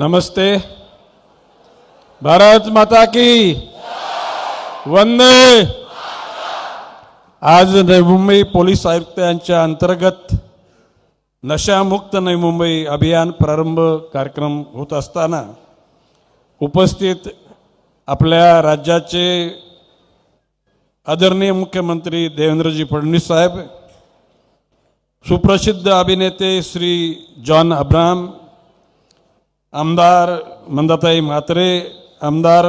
नमस्ते। भारत माता की। वंदे। आज नवी मुंबई पोलीस आयुक्तांच्या अंतर्गत नशामुक्त नवी मुंबई अभियान प्रारंभ कार्यक्रम होत असताना उपस्थित आपल्या राज्याचे आदरणीय मुख्यमंत्री देवेंद्रजी फडणवीस साहेब सुप्रसिद्ध अभिनेते श्री जॉन अब्राम आमदार मंदाताई म्हात्रे आमदार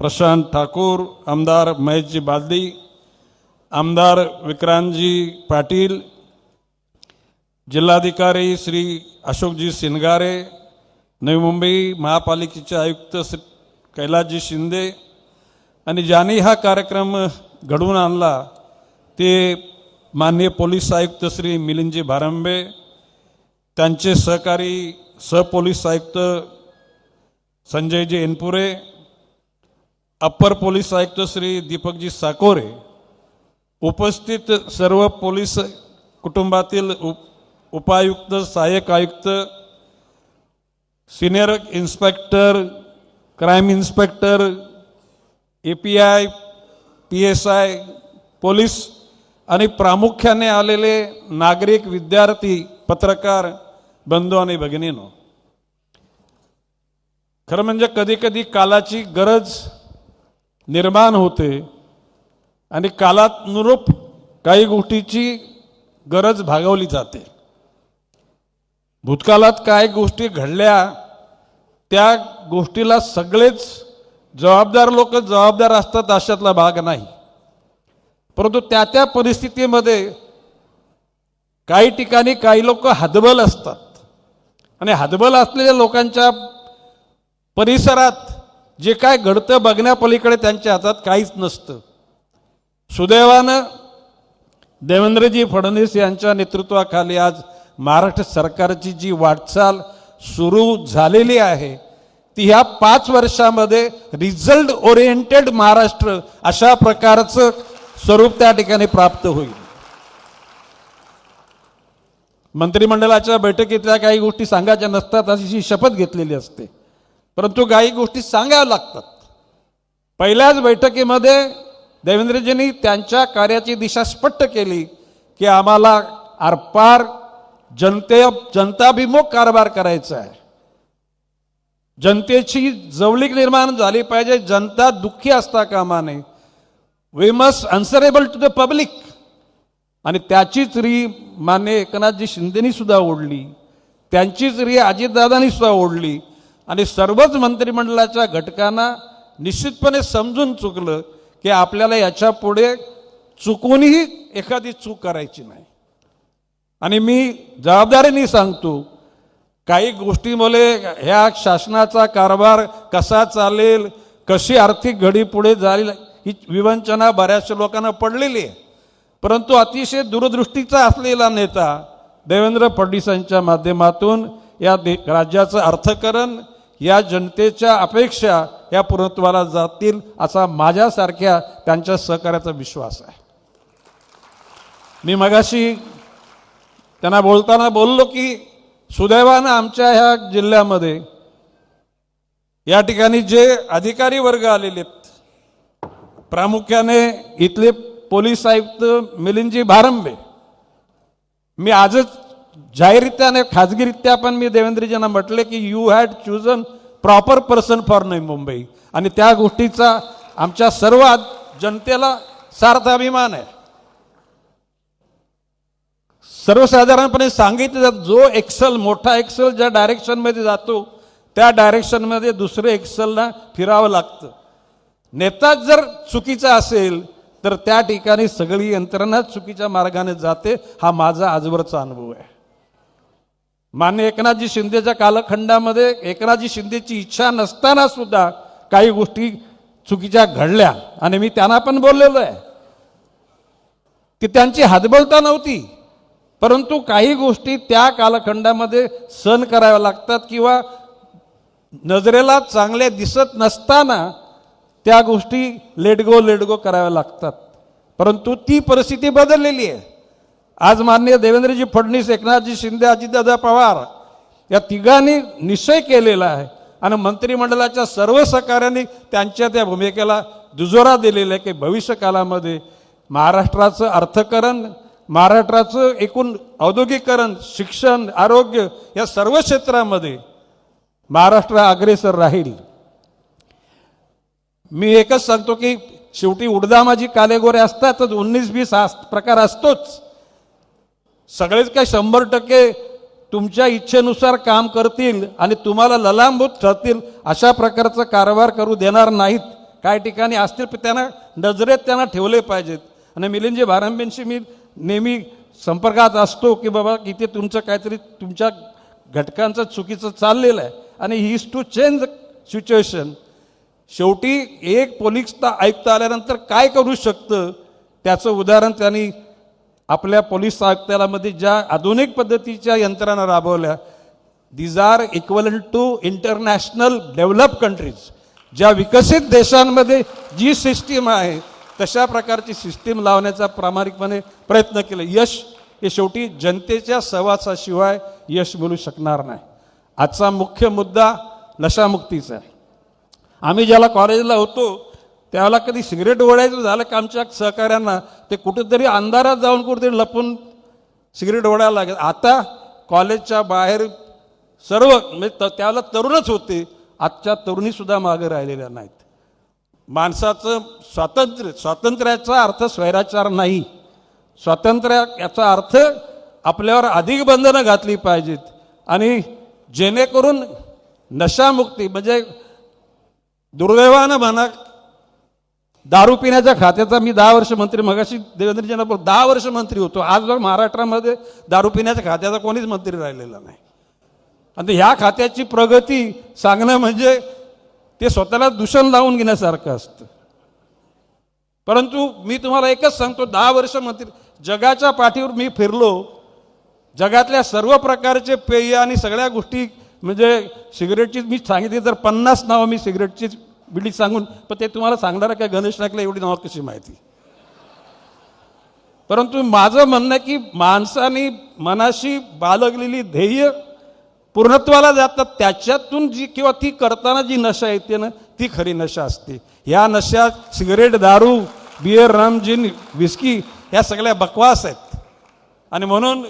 प्रशांत ठाकूर आमदार महेशजी बालदी आमदार विक्रांतजी पाटील जिल्हाधिकारी श्री अशोकजी सिनगारे नवी मुंबई महापालिकेचे आयुक्त श्री कैलासजी शिंदे आणि ज्यांनी हा कार्यक्रम घडवून आणला ते माननीय पोलीस आयुक्त श्री मिलिंदजी भारंबे त्यांचे सहकारी सहपोलीस आयुक्त संजयजी एनपुरे अप्पर पोलीस आयुक्त श्री दीपकजी साकोरे उपस्थित सर्व पोलीस कुटुंबातील उप उपायुक्त सहाय्यक आयुक्त senior inspector crime inspector A P I P S I police आणि प्रामुख्याने आलेले नागरिक विद्यार्थी पत्रकार बंधू आणि भगिनीनो खरं म्हणजे कधी कधी कालाची गरज निर्माण होते आणि कालानुरूप काही गोष्टीची गरज भागवली जाते. भूतकालात काय गोष्टी घडल्या त्या गोष्टीला सगळेच जबाबदार लोक जबाबदार असतात अशातला भाग नाही. परंतु त्या त्या परिस्थितीमध्ये काही ठिकाणी काही लोक हदबल असतात. आणि हतबल असलेल्या लोकांच्या परिसरात जे काय घडतं बघण्यापलीकडे त्यांच्या हातात काहीच नसतं. सुदैवानं देवेंद्रजी फडणवीस यांच्या नेतृत्वाखाली आज महाराष्ट्र सरकारची जी वाटचाल सुरू झालेली आहे ती ह्या पाच वर्षामध्ये रिझल्ट ओरिएंटेड महाराष्ट्र अशा प्रकारचं स्वरूप त्या ठिकाणी प्राप्त होईल. मंत्रिमंडळाच्या बैठकीतल्या काही गोष्टी सांगायच्या नसतात अशी शपथ घेतलेली असते. परंतु काही गोष्टी सांगाव्या लागतात. पहिल्याच बैठकीमध्ये देवेंद्रजींनी त्यांच्या कार्याची दिशा स्पष्ट केली की आम्हाला आरपार जनते जनताभिमुख कारभार करायचा आहे. जनतेची जवळीक निर्माण झाली पाहिजे जनता दुःखी असता कामा नये. We must answerable to the public आणि त्याचीच री मान्य एकनाथजी शिंदेनी सुद्धा ओढली. त्यांचीच री अजितदादांनी सुद्धा ओढली. आणि सर्वच मंत्रिमंडळाच्या घटकांना निश्चितपणे समजून चुकलं की आपल्याला याच्यापुढे चुकूनही एखादी चूक करायची नाही. आणि मी जबाबदारीने सांगतो काही गोष्टीमुळे ह्या शासनाचा कारभार कसा चालेल कशी आर्थिक घडी पुढे जाईल ही विवंचना बऱ्याचशा लोकांना पडलेली आहे. परंतु अतिशय दूरदृष्टीचा असलेला नेता देवेंद्र फडणवीसांच्या माध्यमातून या दे राज्याचं अर्थकरण या जनतेच्या अपेक्षा या पूर्णत्वाला जातील असा माझ्यासारख्या त्यांच्या सहकार्याचा विश्वास आहे. मी मगाशी त्यांना बोलताना बोललो की सुदैवानं आमच्या ह्या जिल्ह्यामध्ये या ठिकाणी जे अधिकारी वर्ग आलेले आहेत प्रामुख्याने इथले पोलीस आयुक्त मिलिंदजी भारंबे. मी आजच जाहीररित्या आणि खाजगीरित्या पण मी देवेंद्रजींना म्हटले की you had chosen proper person for Navi Mumbai. आणि त्या गोष्टीचा आमच्या सर्व जनतेला सार्थ अभिमान आहे. सर्वसाधारणपणे सांगितलं जातं जो एक्सेल मोठा एक्सेल ज्या डायरेक्शनमध्ये जातो त्या डायरेक्शनमध्ये दुसरे एक्सेलला फिरावं लागतं. नेताच जर चुकीचा असेल तर त्या ठिकाणी सगळी यंत्रणा चुकीच्या मार्गाने जाते हा माझा आजवरचा अनुभव आहे. मान्य एकनाथजी शिंदेच्या कालखंडामध्ये एकनाथजी शिंदेची इच्छा नसताना सुद्धा काही गोष्टी चुकीच्या घडल्या. आणि मी त्यांना पण बोललेलो आहे की त्यांची हातबलता नव्हती परंतु काही गोष्टी त्या कालखंडामध्ये सहन कराव्या लागतात किंवा नजरेला चांगल्या दिसत नसताना त्या गोष्टी लेट गो लेट गो कराव्या लागतात. परंतु ती परिस्थिती बदललेली आहे. आज माननीय देवेंद्रजी फडणवीस एकनाथजी शिंदे अजितदादा पवार या तिघांनी निश्चय केलेला आहे आणि मंत्रिमंडळाच्या सर्व सहकार्यांनी त्यांच्या त्या भूमिकेला दुजोरा दिलेला आहे की भविष्य काळामध्ये महाराष्ट्राचं अर्थकरण महाराष्ट्राचं एकूण औद्योगिकरण शिक्षण आरोग्य या सर्व क्षेत्रामध्ये महाराष्ट्र अग्रेसर राहील. मी एकच सांगतो की शेवटी उडदामाजी कालेगोरे असतातच उन्नीस वीस प्रकार असतोच. सगळेच काय शंभर टक्के तुमच्या इच्छेनुसार काम करतील आणि तुम्हाला ललांबूत ठरतील अशा प्रकारचा कारभार करू देणार नाहीत. काही ठिकाणी असतील पण त्यांना नजरेत त्यांना ठेवले पाहिजेत. आणि मिलिंदजी भारांबेंशी मी नेहमी संपर्कात असतो की बाबा इथे तुमचं काहीतरी तुमच्या घटकांचं चुकीचं चाललेलं आहे. आणि he is to change situation शेवटी एक पोलीस आयुक्त आल्यानंतर काय करू शकतं? त्याचं उदाहरण त्यांनी आपल्या पोलीस आयुक्तालयामध्ये ज्या आधुनिक पद्धतीच्या यंत्रणा राबवल्या. These are equivalent to international develop countries ज्या विकसित देशांमध्ये जी सिस्टीम आहे तशा प्रकारची सिस्टीम लावण्याचा प्रामाणिकपणे प्रयत्न केला. यश हे शेवटी जनतेच्या सहवासाशिवाय यश मिळू शकणार नाही. आजचा मुख्य मुद्दा नशामुक्तीचा आहे. आम्ही ज्याला कॉलेजला होतो त्याला कधी सिगरेट ओढायचं झालं का आमच्या सहकाऱ्यांना ते कुठेतरी अंधारात जाऊन कुठेतरी लपून सिगरेट ओढायला लागेल. आता कॉलेजच्या बाहेर सर्व म्हणजे त- त्यावेळेला तरुणच होते. आजच्या तरुणीसुद्धा मागे राहिलेल्या नाहीत. माणसाचं स्वातंत्र्य स्वातंत्र्याचा अर्थ स्वैराचार नाही. स्वातंत्र्य याचा अर्थ आपल्यावर अधिक बंधनं घातली पाहिजेत. आणि जेणेकरून नशामुक्ती म्हणजे दुर्दैवानं म्हणा दारू पिण्याच्या खात्याचा मी दहा वर्ष मंत्री मगाशी देवेंद्रजींना बोल दहा वर्ष मंत्री होतो. आज जर महाराष्ट्रामध्ये दारू पिण्याच्या खात्याचा कोणीच मंत्री राहिलेला नाही. आणि ह्या खात्याची प्रगती सांगणं म्हणजे ते स्वतःला दूषण लावून घेण्यासारखं असतं. परंतु मी तुम्हाला एकच सांगतो दहा वर्ष मंत्री जगाच्या पाठीवर मी फिरलो जगातल्या सर्व प्रकारचे पेय आणि सगळ्या गोष्टी म्हणजे सिगरेटची मी सांगितली तर पन्नास नावं मी सिगरेटची बिडी सांगून पण ते तुम्हाला सांगणार काय गणेश नाईकला एवढी नावं कशी माहिती? परंतु माझं म्हणणं आहे की माणसाने मनाशी बाळगलेली ध्येय पूर्णत्वाला जातात त्याच्यातून जी किंवा ती करताना जी नशा येते ना ती खरी नशा असते. ह्या नशा सिगरेट दारू बियर रम जिन विस्की या सगळ्या बकवास आहेत. आणि म्हणून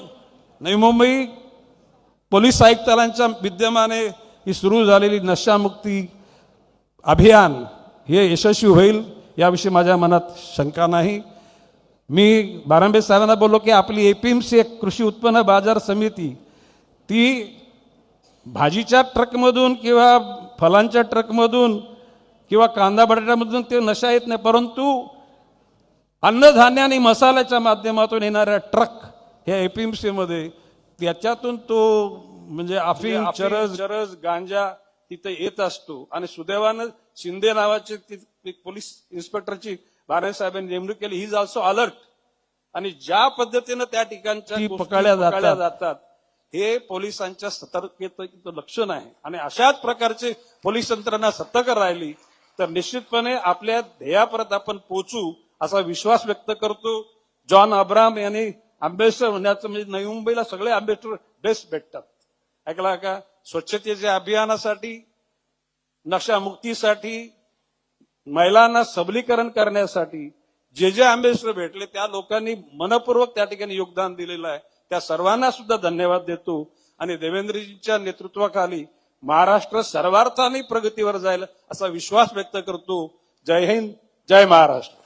नवी मुंबई पोलीस आयुक्तालयांच्या विद्यमाने ही सुरू झालेली नशामुक्ती अभियान हे यशस्वी होईल याविषयी माझ्या मनात शंका नाही. मी बारांबे साहेबांना बोललो की आपली एपीएमसी एक कृषी उत्पन्न बाजार समिती ती भाजीच्या ट्रकमधून किंवा फलांच्या ट्रकमधून किंवा कांदा बटाट्यामधून ते नशा येत नाही परंतु अन्नधान्य आणि मसाल्याच्या माध्यमातून येणाऱ्या ट्रक ह्या एपीएमसी मध्ये त्याच्यातून तो म्हणजे अफीम चरस चरस गांजा तिथे येत असतो. आणि सुदैवानं शिंदे नावाचे पोलीस इन्स्पेक्टरची बारे साहेबांनी नेमणूक केली. ही ऑल्सो अलर्ट आणि ज्या पद्धतीनं त्या ठिकाणच्या पकडल्या जातात. हे पोलिसांच्या सतर्कतेचं लक्षण आहे. आणि अशाच प्रकारचे पोलीस यंत्रणा सतर्क राहिली तर निश्चितपणे आपल्या ध्येयापर्यंत आपण पोहोचू असा विश्वास व्यक्त करतो. जॉन अब्राम यांनी अँबेसिडर होण्याचं म्हणजे नवी मुंबईला सगळे अँबेसिडर बेस्ट भेटतात. ऐकला का? स्वच्छतेच्या अभियानासाठी नशामुक्तीसाठी महिलांना सबलीकरण करण्यासाठी जे जे अँबेसिडर भेटले त्या लोकांनी मनपूर्वक त्या ठिकाणी योगदान दिलेलं आहे. त्या सर्वांना सुद्धा धन्यवाद देतो. आणि देवेंद्रजींच्या नेतृत्वाखाली महाराष्ट्र सर्वार्थाने प्रगतीवर जाईल असा विश्वास व्यक्त करतो. जय हिंद जय महाराष्ट्र.